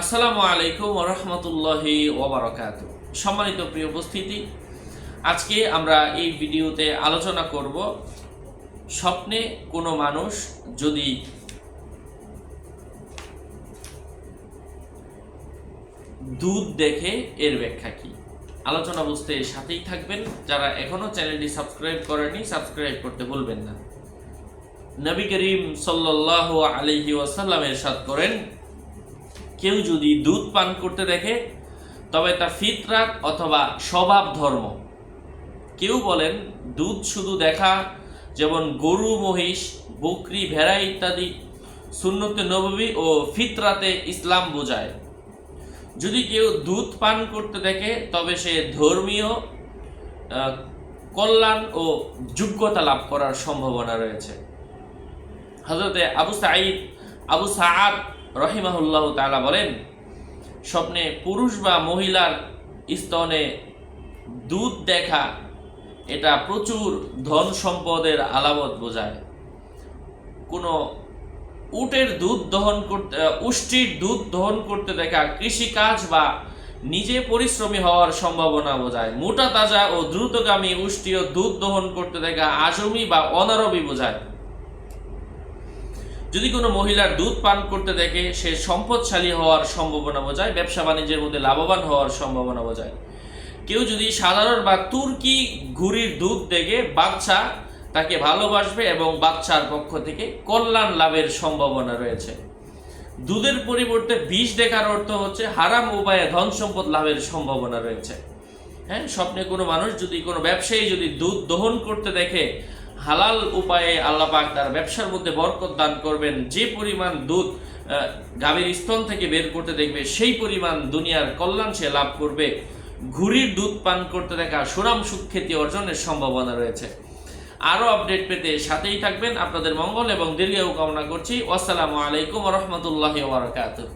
আসসালামু আলাইকুম রহমতুল্লাহি ওবরাকাত সম্মানিত প্রিয় উপস্থিতি, আজকে আমরা এই ভিডিওতে আলোচনা করব স্বপ্নে কোনো মানুষ যদি দুধ দেখে এর ব্যাখ্যা কি? আলোচনা বুঝতে সাথেই থাকবেন। যারা এখনও চ্যানেলটি সাবস্ক্রাইব করেনি সাবস্ক্রাইব করতে ভুলবেন না। নবী করিম সাল্লাল্লাহু আলাইহি ওয়াসাল্লাম এরশাদ করেন কেউ যদি দুধ পান করতে দেখে, তবে তা ফিতরাত অথবা স্বভাব ধর্ম। কেউ বলেন, দুধ শুধু দেখা যেমন গরু, মহিষ, বকরি, ভেড়া ইত্যাদি সুন্নতে নববী ও ফিতরাতে ইসলাম বোঝায়। যদি কেউ দুধ পান করতে দেখে, তবে সে ধর্মীয় কল্যাণ ও যোগ্যতা লাভ করার সম্ভাবনা রয়েছে। হজরতে আবু সাঈদ, আবু সাআদ রহিমাহুল্লাহ তাআলা বলেন, স্বপ্নে পুরুষ বা মহিলার স্তনে দুধ দেখা, এটা প্রচুর ধন সম্পদের আলামত বোঝায়। কোনো উটের দুধ দহন করতে, উষ্টির দুধ দহন করতে দেখা কৃষিকাজ বা নিজে পরিশ্রমী হওয়ার সম্ভাবনা বোঝায়। মোটা তাজা ও দ্রুতগামী উষ্টি ও দুধ দহন করতে দেখা আজমি বা অনারবি বোঝায়। যদি কোনো মহিলার দুধ পান করতে দেখে সে সম্পদশালী হওয়ার সম্ভাবনা বোঝায়, ব্যবসা বাণিজ্যের মধ্যে লাভবান হওয়ার সম্ভাবনা বোঝায়। কেউ যদি সাধারণ বা তুর্কি ঘুড়ির দুধ দেখে বাচ্চা তাকে ভালোবাসবে এবং বাচ্চার পক্ষ থেকে কল্যাণ লাভের সম্ভাবনা রয়েছে। দুধের পরিবর্তে বিষ দেখার অর্থ হচ্ছে হারাম উপায়ে ধন সম্পদ লাভের সম্ভাবনা রয়েছে। হ্যাঁ স্বপ্নে কোনো মানুষ যদি কোনো ব্যবসায়ী যদি দুধ দহন করতে দেখে হালাল উপায়ে আল্লাহ পাক তার ব্যবসার মধ্যে বরকত দান করবেন। যে পরিমাণ দুধ গাভীর স্তন থেকে বের করতে দেখবে, সেই পরিমাণ দুনিয়ার কল্যাণ সে লাভ করবে। ঘুড়ির দুধ পান করতে দেখা সুনাম সুখ্যাতি অর্জনের সম্ভাবনা রয়েছে। আরও আপডেট পেতে সাথেই থাকবেন। আপনাদের মঙ্গল এবং দীর্ঘায়ু কামনা করছি। আসসালামু আলাইকুম রহমতুল্লাহ বারকাতুহ।